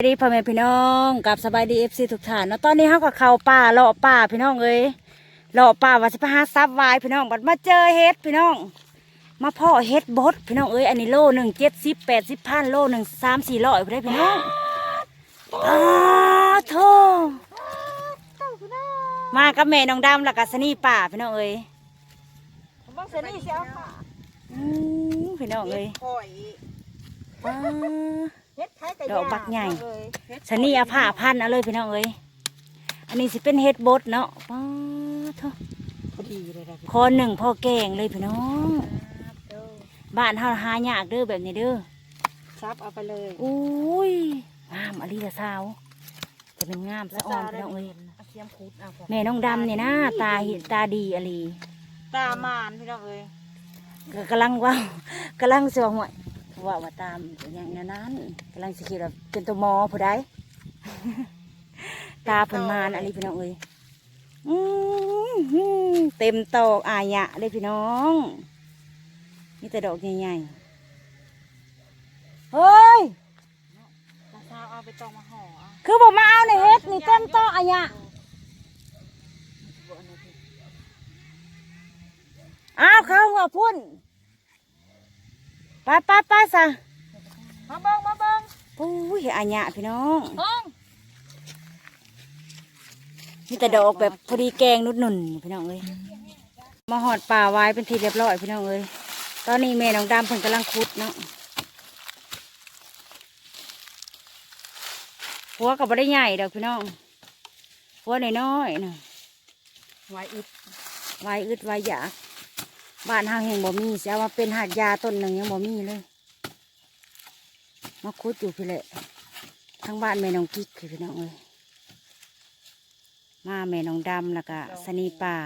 สวัสดีพ่อแม่พี่น้องกับสบายดีเอฟซีทุกท่านเนาะตอนนี้เขาก็เข้าป่าเลาะป่าพี่น้องเอ้ยเลาะป่าว่าสิไปหาซับวายพี่น้องบัดมาเจอเฮ็ดพี่น้อง มาพ่อเฮ็ดบดพี่น้องเอ้ยอันนี้โลหนึ่งเจ็ดสิบแปดสิบพันโลหนึ่งสามสี่ร้อยพี่ได้พี่น้องอ้าโธ่มากับแม่น้องดำแล้วก็สนีป่าพี่น้องเอ้ยบังเสนี่เสียวค่ะอืมพี่น้องเอ้ยข่อยว้า เฮ็ดไผกะดอกบักใหญ่เฮ็ดสนีเอาผ้าพันเอาเลยพี่น้องเอ้ยอันนี้สิเป็นเฮ็ดบดเนาะป้าโธ่พอดีเลยนะพี่คอหนึ่งพ่อแกงเลยพี่น้องเด้อบ้านเฮาหายากเด้อแบบนี้เด้อซับเอาไปเลยอุ้ยงามอลีละสาวจะเป็นงามสะอ่อนพี่น้องเอ้ยเอาเสียมขุดเอาก่อนแม่น้องดำเนี่ยนะตาเห็นตาดีอลีตามานพี่น้องเอ้ยก็กำลังว่าวกำลังสิว่าห่วย ว่าว่าตามอย่างนั้นกำลังสิคิดว่าเป็นตัวหมอผู้ใดตาเพิ่นมานอลีพี่น้องเอ้ยอื้อหือเต็มตอกอายะเลยพี่น้องนี่แต่ดอกใหญ่ๆเฮ้ยตาสาวเอาไปตองมาห่อเอาคือบอกมาเอาในเฮ็ดนี่เต็มโต๊ะอะเนี่ยอ้าวเขาหัวพุ่นไปไปไปซะมาเบิ่งมาเบิ่งปุ้ยอันเนี้ยพี่น้องห้องมีแต่ดอกแบบพอดีแกงนุดหนุ่นพี่น้องเอ้ยมาหอดป่าไว้เป็นทีเรียบร้อยพี่น้องเอ้ยตอนนี้แม่น้องดำเพิ่นกำลังขุดเนาะหัวกับบ่ได้ใหญ่ดอกพี่น้องหัวน้อยๆนะไว้อึดไว้อึดไว้อยาก บ้านห้างแห่งบ่มีเสียว่าเป็นหาดยาต้นหนึ่งยังบ่มีเลย มาคุดอยู่พี่แหละทั้งบ้านแม่น้องกิ๊กคือพี่น้องเอ้ยมาแม่น้องดำแล้วก็สนีป่า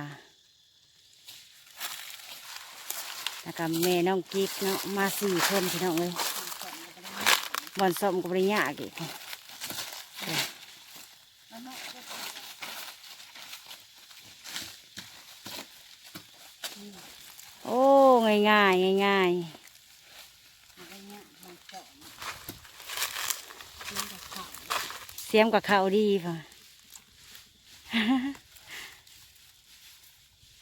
แล้วก็แม่น้องกิ๊กเนาะมาสี่คนพี่น้องเอ้ยบอนสมกับริญญากอีกโอ้ ง่ายง่ายง่ายง่ายๆเสียมกับเขาวดีป่ะ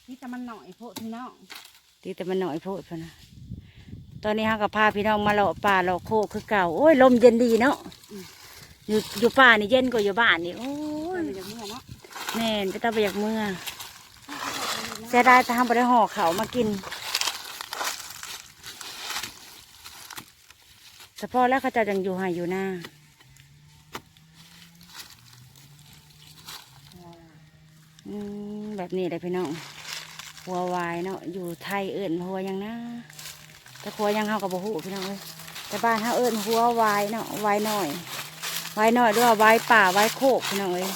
นี่แต่มันหน่อยโพดพี่น้องดีแต่มันหน่อยโพดพะนะตอนนี้ฮะกับพาพี่น้องมาเลาะป่าเลาะโคกคือเก่า โอ้ยลมเย็นดีเนาะอยู่อยู่ป่านี่เย็นกว่าอยู่บ้านนี่โอ้ยมันจะเมื่อเนาะแม่นไปตาไปอยากเมื่อเสียดายแต่ทำไปได้ห่อเขาวมากิน เฉพาะแล้วเขาจะยังอยู่หายอยู่หน้าแบบนี้เลยพี่น้อง หัววายเนาะ อยู่ไทยเอิญหัวยังนะแต่หัวยังเฮากับบ่ฮู้พี่น้องเอ้ยแต่บ้านเฮาเอิญหัววายเนาะวายหน้อยวายหน้อยด้วยวายป่าวายโคกพี่น้องเอ้ย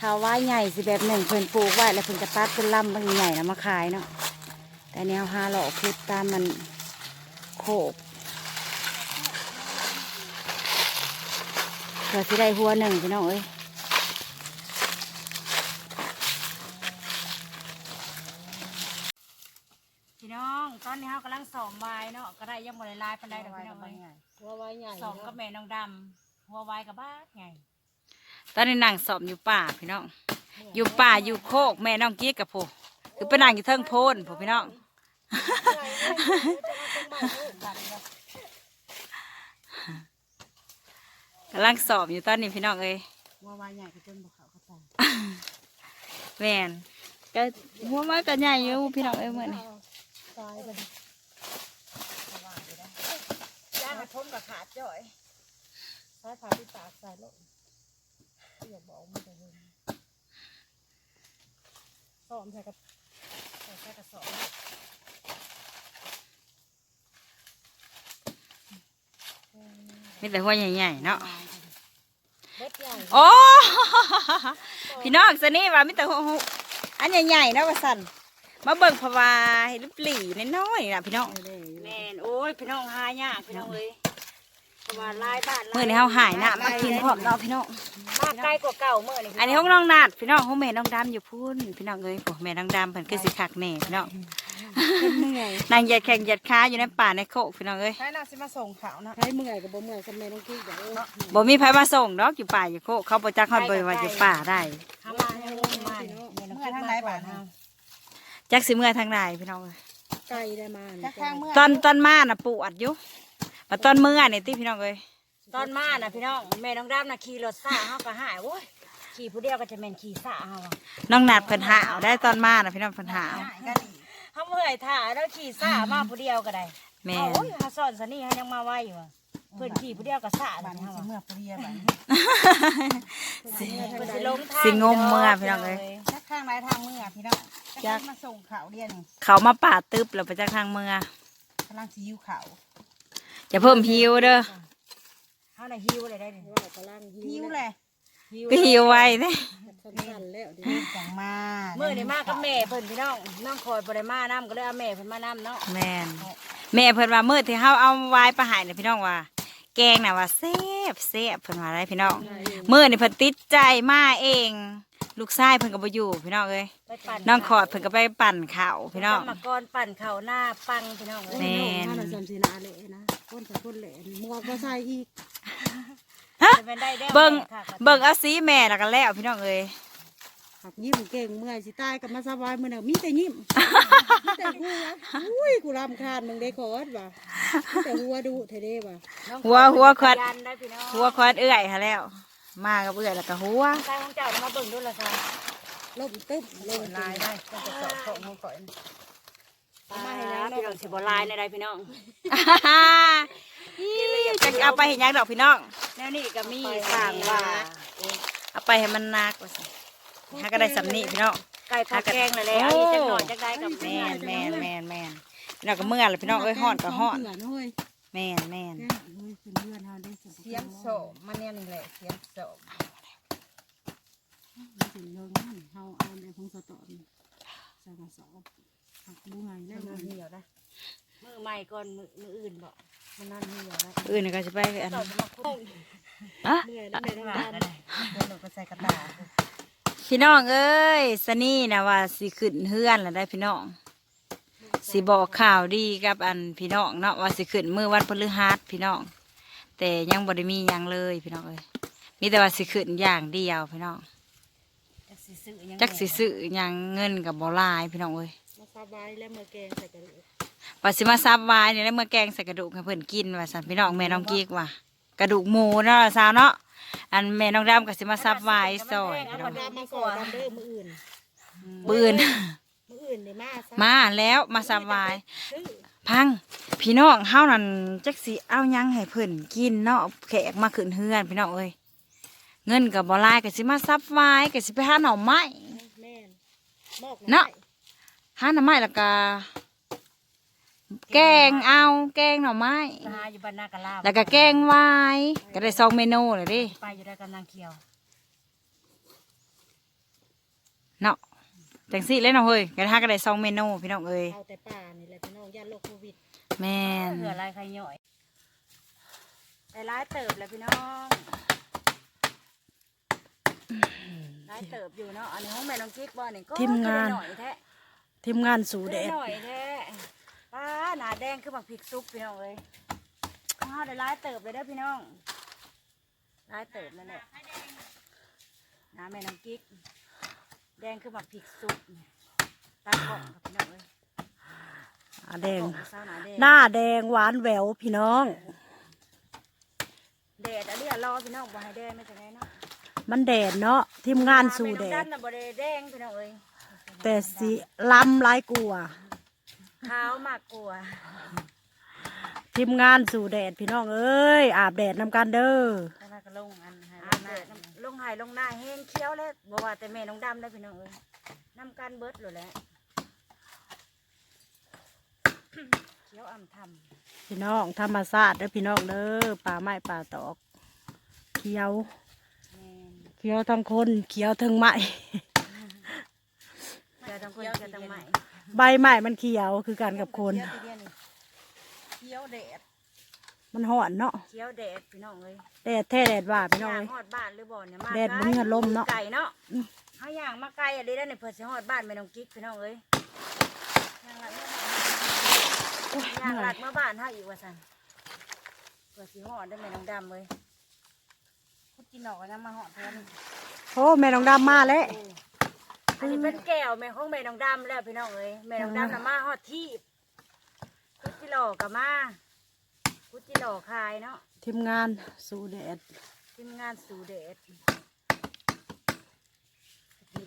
ถ้าวายใหญ่สิแบบหนึ่งเพิ่นปลูกไว้แล้วเพิ่นกระตัดเป็นลำบางใหญ่แล้วมาขายเนาะ แต่แนวหาหลอกพุดตามมันโคก พื่อสิได้หัวหนึ่งพี่น้องเอ้ยพี่น้องตอนนี้เขากำลังสอมวายเนาะก็ได้ยังบริลายปันไดดอกพี่น้องเอ้ยหัวไว้ใหญ่สอมกับแม่น้องดำหัววายกับบ้าไงตอนนี้นางสอมอยู่ป่าพี่น้อง อยู่ป่าอยู่โคกแม่น้องกี้กับผู้คือเป็นนางอยู่เทิงโพนผู้พี่น้อง กำลังสอบอยู่ตอนนี้พี่น้องเอ้ยหัวไว้ใหญ่ก็จนบ่เขาเขาตายแม่นก็หัวไม้ก็ใหญ่อยู่พี่น้องเอ้ยเมื่อนี้ตายไปย่างกระทมกับขาดจ่อยใช้ขาที่ตากใส่ลงอย่าบอกมันจะเห็นซ้อมใส่กระใส่กระสอบมีแต่หัวใหญ่ๆเนาะเบ็ดใหญ่ โอ้พี่น้องสนี่ว่ามิแต่หัวหัวอันใหญ่ๆเนาะว่าสันมาเบิ่งพะวาเห็นลูกหลีน้อยๆนะพี่น้องแม่นโอ้ยพี่น้องหายากพี่น้องเอ้ยพะวาลายบ้านเมื่อนี้เฮาหายน้ำมากินพร้อมเนาะพี่น้องมาไกลกว่าเก่าเมื่อนี่อันนี้ห้องน้องนาดพี่น้องห้องแม่น้องดำอยู่พุ่นพี่น้องเอ้ยโอ้แม่น้องดำเพิ่นคือสิคักแน่พี่น้อง เป็นเมื่อยนางเหยียดแข่งเหยียดขาอยู่ในป่าในโคกพี่น้องเอ้ยใครน่าสิมาส่งเขานะใช้เมื่อยกับบ่เมื่อยสมัยน้องกิ๊กเดี๋ยวเออบ่มีไผมาส่งดอกอยู่ป่าอยู่โคกเขาบ่จักฮอดบ่ว่าอยู่ป่าได้ทำมาให้ลูกมาเมื่อทางไหนบ้านเฮาจักสิเมื่อทางใดพี่น้องเอ้ยไก่ได้มาจะข้างเมื่อตอนตอนมาน่ะปวดอยู่มาตอนเมื่อนี่ติพี่น้องเอ้ยตอนมาน่ะพี่น้องแม่น้องดำน่ะขี่รถซ่าเฮาก็หายโว้ยขี่ผู้เดียวก็จะแม่นขี่ซ่าเฮาอะน้องนัดเพิ่นหาวได้ตอนมาน่ะพี่น้องเพิ่นหาวกันอีก เฮาเมื่อยท่าแล้วขี่ซ่ามาผู้เดียวก็ได้แม่เอานโอ้ยเฮาสอนซะนี่เฮายังมาไวอยู่อะเพิ่นขี่ผู้เดียวก็ซ่าบ้านเฮาเฮาสิอะเมื่อเปรียบ้านเพิ่นสิลงทางสิงมเมื่อพี่น้องเอ้ยจะข้างไหนทางเมื่อพี่น้องจะมาส่งเขาเดียวนี่เขามาป่าตึบแล้วไปจักทางเมื่อกำลังสิหิวเขาจะเพิ่มหิวเด้อเฮาน่ะหิวเลยได้นี่ว่ากำลังหิหิววเลย ก็หิวไว้เด้สั้นๆแล้วเดี๋ยวจังมามื้อนี้มากับแม่เพิ่นพี่น้องน้องคอยบ่ได้มานํก็เลยเอาแม่เพิ่นมานํเนาะแม่นแม่เพิ่นว่ามื้อที่เฮาเอาไว้ประหายน่ะพี่น้องว่า แกงน่ะว่าแซ่บแซ่บเพิ่นว่าได้พี่น้องมื้อนี่เพิ่นติดใจมาเอง ลูกชายเพิ่นก็บ่อยู่พี่น้องเอ้ยไปปั่นน้องขอดเพิ่นก็ไปปั่นข้าวพี่น้องกรรมกรปั่นข้าวหน้าปังพี่น้องเอ้ยแม่ถ้าเราจำสีนาเละนะคนกับคนเละมัวก็ใส่อีกจะ เป็นได้แล้วเบิ่งแม่ค่ะก็เบิ่งเอาสีแม่แล้วก็แล้วพี่น้องเอ้ยหักยิ้มเก่งเมื่อยสิตายกับมาสบายมือหนึ่งมีแต่ยิ้มมีแต่หัวอุ้ยกูรำคาญมึงได้คอร์ดว่ะมีแต่หัวดุเทเด้ว่ะน้องหัวหัวขวัดยันได้พี่น้องหัวขวดเอื้อยหาแล้ว มากับเอื้อยแล้วก็หัวใต้ของเจ้ามาเบิ่งดูละค่ะล่มตึ๊บลงลายได้ก็จะสอบของเขาก่อน มาให้แล้วพี่น้องสิบ่ลายในใดพี่น้องจะเอาไปเห็นยังดอกพี่น้องแนวนี้ก็มีสร้างว่าเอาไปให้มันนักว่าสิหาก็ได้สำนีพี่น้องไก่ข้าวแกงนั่นแหละอันนี้จักหน่อยจักได้กับแม่นแม่นแม่นแม่นพี่น้องก็เมื่อเลยพี่น้องเอ้ยฮ้อนก็ฮ้อนเผื่อนะเฮ้ยแม่นแม่นเฮ้ยเป็นเพื่อนเราได้สุดเสียมโสมมันเนี่ยนี่แหละเสียมโสมถึงเรื่องนั้นเฮาเอาในของสตอนใส่กระสอบ หักบุ้งไงแล้วมันมันเหี่ยวนะมือใหม่ก่อนมือมืออื่นบ่มันนั่นเหี่ยวนะอื่นก็จะไปอันต่อจะมาคุ้มอะเหนื่อยแล้วเหนื่อยทั้งหวาวันนนั่นแหละเดี๋ยวหนูก็ใส่กระดาษพี่น้องเอ้ยสนี่นะว่าสิขึ้นเฮือนแล้วได้พี่น้องสิบอกข่าวดีกับอันพี่น้องเนาะว่าสิขึ้นมือวันพฤหัสพี่น้อง แต่ยังบ่ได้มีหยังเลยพี่น้องเอ้ยมีแต่ว่าสิขึ้นอย่างเดียวพี่น้องจักสิซื้อหยังจักสิซื้อหยังเงินกับบ่หลายพี่น้องเอ้ย มาสบายแล้วมือแกงใส่กระดูกว่าสิมาซับวายเนี่ยแล้วเมื่อแกงใส่กระดูกให้เพิ่นกินว่าสันพี่น้องแม่น้องกิ๊กว่ากระดูกหมูเนาะสาวเนาะอันแม่น้องดำก็สิมาซับวายซอยพี่น้องตามมาก่อนกันเด้อมืออื่นปืนมืออื่นเนี่ยมาซะมาแล้วมาซับวายซื้อพังพี่น้องเฮานั่นจักสิเอาหยังให้เพิ่นกินเนาะแขกมาขึ้นเฮือนพี่น้องเอ้ยเงินกับบ่หลายก็สิมาซับวายก็สิไปหาหน่อไม้แม่นมอกเนาะ หาหน่อไม้แล้วก็แกงเอา แกงหน่อไม้ ไปหาอยู่บ้านนากะลาแล้วก็แกงวายก็ได้สองเมนูเลยเดิไปอยู่ได้กับนางเขียว เนาะจังสิเลยเนาะเฮ้ยกันหาก็ได้สองเมนูพี่น้องเอ้ยเอาแต่ป่านี่แหละพี่น้องย่านโรคโควิดแม่นเผื่ออะไรใครย่อยไปร้ายเติบเลยพี่น้องร้ายเติบอยู่เนาะอันนี้ห้องแม่น้องกิ๊กบ่นี่ก็ทีมงานหน่อยแท้ ทีมงานสู่แดได้ดหน่อยแท้ป้าหนาแดงคือบักพริกซุปพี่น้องเลยข้าวได้ร้ายเติบเลยเด้อพี่น้องร้ายเติบนั่นแหละหนาแม่น้องกิ๊ก แดงคือบักพริกซุปตากล่องกับพี่น้องเลยอ่าแดงกล่อเศร้าหนาแดง หน้าแดงหวานแหววพี่น้องแดดอันนี้รอพี่น้องบ่ให้แดงไม่ใช่ไงเนาะมันแดดเนาะทีมงานสู่แดด้าดนน่ะบ่ได้แดงพี่น้องเอ้ย แต่สีลำลายกลัวขาวมากกว่าทีมงานสู่แดดพี่น้องเอ้ยอาบแดดนำกันเด้อแล้วก็ลงอันให้ลงหน้าลงไห้ลงหน้าแห้งเคี้ยวแล้วบ่ว่าแต่แม่น้องดำได้อพี่น้องเอ้ยน้ำกันเบิดเลยแหละเคี้ยวอ่ำทพี่น้องธรรมศาสตร์เด้อพี่น้องเด้อป่าไม้ป่าตอกเขียวำแม่นเขียวทั้งคนเขียวทั้งไม้เจ้า ทั้งคนเจ้าทั้งใหม่ใบไม้มันเขียวคือกันกับคนเคี้ยวทีเดียวนี่เคี้ยวแดดมันห่อนเนาะเคี้ยวแดดพี่น้องเอ้ยแดดแท้แดดว่าพี่น้องย่างเอ้ยฮอดบ้านหรือบ่เนี่ยมาแดดบ่มีอารมณ์เนาะไก่เนาะเฮาย่างมาไก่อะดีแล้วเนี่ยเพิ่นสิฮอดบ้านแม่น้องกิ๊กพี่น้องเอ้ยย่างละเมื่อไหร่โอ้ยย่างเมื่หอลัยดเมื่อบ้านเฮาอีกว่าซั่นเปิดสิหอดได้แม่น้องดำเลยคุดกินดอกก็ยังมาหอดเพิ่นโอ้แม่น้องดำมาแล้ว อันนี้เป็นแก้วแม่ของแม่น้องดำแล้วพี่น้องเอ้ยแม่น้องดำน่ะมาฮอดที่คุดจิโลกับมาคุดจิโลขายเนาะทีมงานสู่แดดทีมงานสู่เดช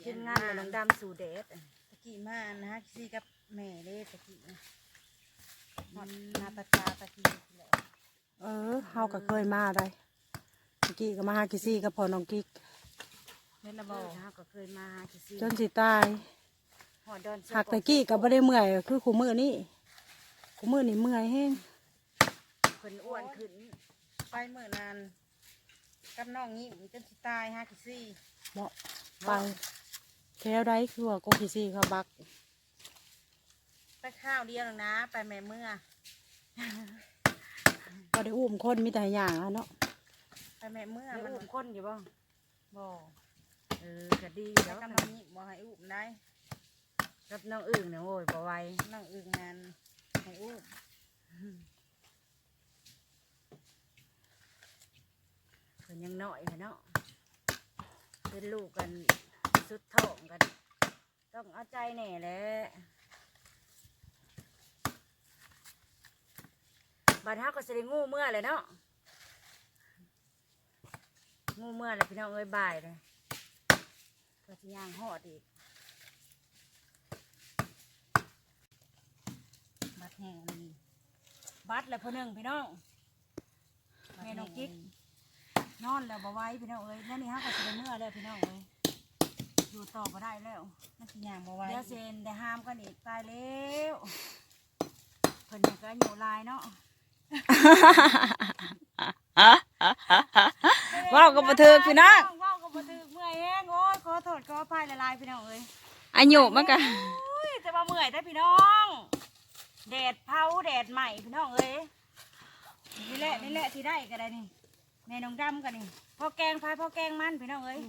ทีมงานแม่น้องดำสู่เดชตะกี้มานะฮะซีกับแม่เลยตะกี้นะฮอดนาตาจาตะกี้แหละเออเฮาก็เคยมาได้เมื่อกี้ก็มาหากิซี่กับพ่อน้องกิ๊ก เม็ดละบบออกเขาก็เคยมาหาที่ซีจนสิตายหอดดอนหักตะกี้ก็บ่ได้เมื่อย คือคู่มือนี่คู่มือนี่เมื่อยแห้งคนอ้วนขึ้น ไปเมื่อนานกับน้องยิ้มจนสิตายฮะกิซี่เนาะไปแถวใดคือว่าโกกิซี่เขาบักไปข้าวเดียวหนึงนะ ไปแม่เมื่อบ่ได้อุ้มคนมีแต่หย่างอะเนาะไปแม่เมื่อแล้วมันอุ้มคนอยู่บ้างบอก เออก็ดีแล้แล้ววกับกับน้องยิ้มบอกให้อุ้มได้น้องอึ่งเนี่ยโอ้ยบ่ไหวน้องอึ่งงานให้อุ้มเพิ่นยังน้อยค่ะเนาะเป็นลูกกันสุดท้องกัน ต้องเอาใจแน่แหละบาดเฮาก็สิได้งูเมื่อเลยเนาะงูเมื่อเลยพี่น้องเอ้ยบ่ายเลย ก็สิย่างหอดอีกบัดแห้งเลยบัดแล้วพอหนึ่งพี่น้องแม่น้องกิ๊กนอนแล้วบ่ไหว้พี่น้องเอ้ยแล้วนี่ฮะก็สิได้เมื่อแล้วพี่น้องเอ้ยอยู่ต่อบ่ได้แล้วมันสิย่างบ่ไหวเดี๋ยวเซนได้ห้ามกันอีกตายแล้วเพิ่นยังก็อยู่ลายเนาะว้าวก็บ่ถึกพี่น้องว้าวก็ บ่ถึกเมื่อยแฮงโอ้ยขอโทษขออภัยหลายๆพี่น้องเอ้ยอายุมันก็อุ้ยแต่ว่าเมื่อยได้อพี่น้องแดดเผาแดดใหม่พี่น้องเอ้ยนี่แหละนี่แหละที่ได้ก็ได้นี่แม่น้องดำกันนี่พอแกงพายพอแกงมันพี่น้องเอ้ย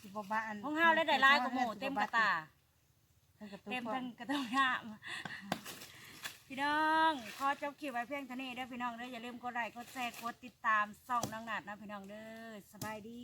สิบ่บ้าอันของเฮาได้ได้หลายกว่าหมูเต็มกระตาเต็เต็มมทั้ทั้งงกระต้องน้ำพี่น้องขอจบคลิปไว้เพียงเท่านี้เด้อพี่น้องเด้ออย่าลืมกดไลค์กดแชร์กดติดตามส่องนางนาดนะพี่น้องเด้อสบายดี